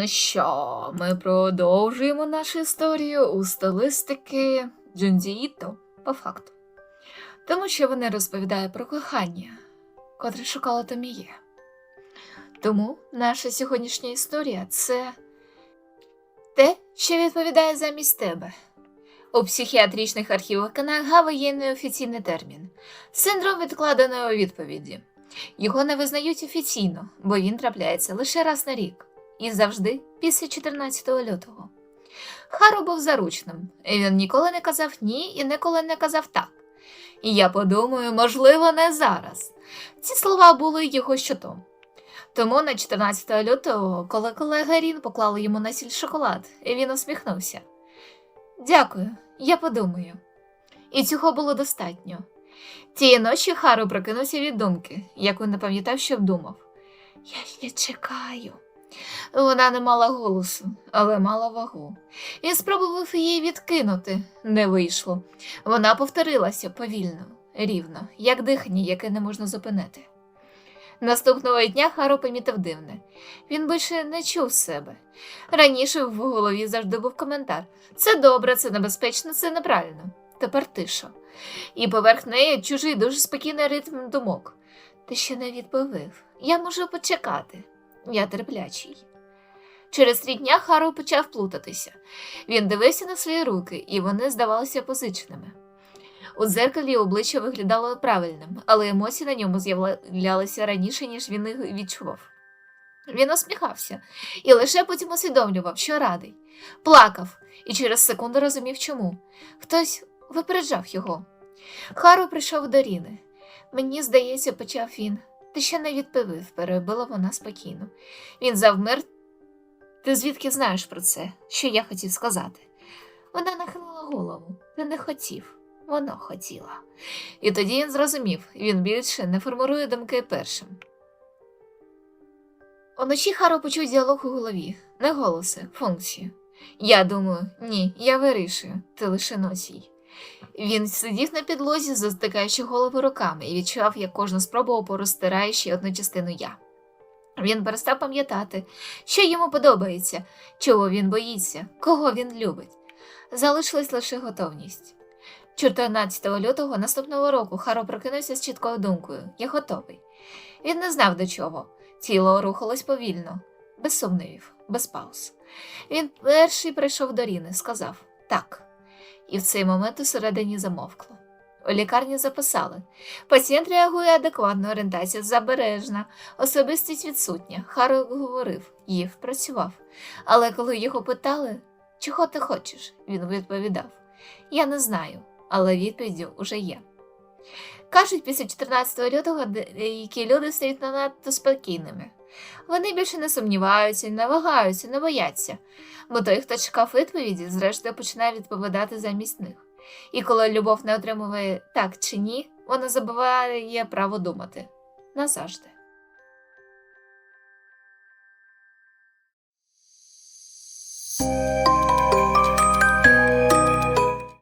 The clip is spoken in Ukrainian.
Ну що, ми продовжуємо нашу історію у стилистики Джундіїто по факту. Тому що вони розповідають про кохання, котре шукало Томіє. Тому наша сьогоднішня історія це те, що відповідає замість тебе. У психіатричних архівах Канагава є неофіційний термін синдром відкладеної відповіді. Його не визнають офіційно, бо він трапляється лише раз на рік і завжди після 14 лютого. Хару був заручним, і він ніколи не казав ні і ніколи не казав так. І я подумаю, можливо, не зараз. Ці слова були його щитом. Тому на 14 лютого, коли колега Рін поклала йому на сіль шоколад, і він усміхнувся. Дякую, я подумаю. І цього було достатньо. Тієї ночі Хару прокинувся від думки, яку не пам'ятав, що вдумав. Я ще чекаю. Вона не мала голосу, але мала вагу. Він спробував її відкинути, не вийшло. Вона повторилася повільно, рівно, як дихання, яке не можна зупинити. Наступного дня Харо помітив дивне. Він більше не чув себе. Раніше в голові завжди був коментар: це добре, це небезпечно, це неправильно. Тепер тиша. І поверх неї чужий дуже спокійний ритм думок. Ти ще не відповів. Я можу почекати. Я терплячий. Через три дня Харо почав плутатися. Він дивився на свої руки, і вони здавалися позичними. У дзеркалі обличчя виглядало правильним, але емоції на ньому з'являлися раніше, ніж він їх відчував. Він усміхався і лише потім усвідомлював, що радий, плакав і через секунду розумів, чому. Хтось випереджав його. Хару прийшов до Ріни. Мені здається, почав він. Ти ще не відповів, перебила вона спокійно. Він завмер. Ти звідки знаєш про це, що я хотів сказати? Вона нахилила голову. Ти не хотів, воно хотіла. І тоді він зрозумів, він більше не формує думки першим. Уночі Харо почув діалог у голові, не голоси, функцію. Я думаю, ні, я вирішую, ти лише носій. Він сидів на підлозі, застикаючи голову руками, і відчував, як кожна спроба опору стирає ще одну частину я. Він перестав пам'ятати, що йому подобається, чого він боїться, кого він любить. Залишилась лише готовність. 14 лютого наступного року Харо прокинувся з чіткою думкою Я готовий. Він не знав до чого. Тіло рухалось повільно, без сумнівів, без пауз. Він перший прийшов до Ріни, сказав так. І в цей момент усередині замовкло. У лікарні записали. Пацієнт реагує адекватно, орієнтація забережна, особистість відсутня. Харо говорив, їв, працював. Але коли його питали, чого ти хочеш, він відповідав: Я не знаю, але відповіді уже є. Кажуть, після 14 лютого деякі люди стають надто спокійними. Вони більше не сумніваються, не вагаються, не бояться, бо той, хто чекав відповіді, зрештою починає відповідати замість них. І коли любов не отримує так чи ні, вона забуває право думати назавжди.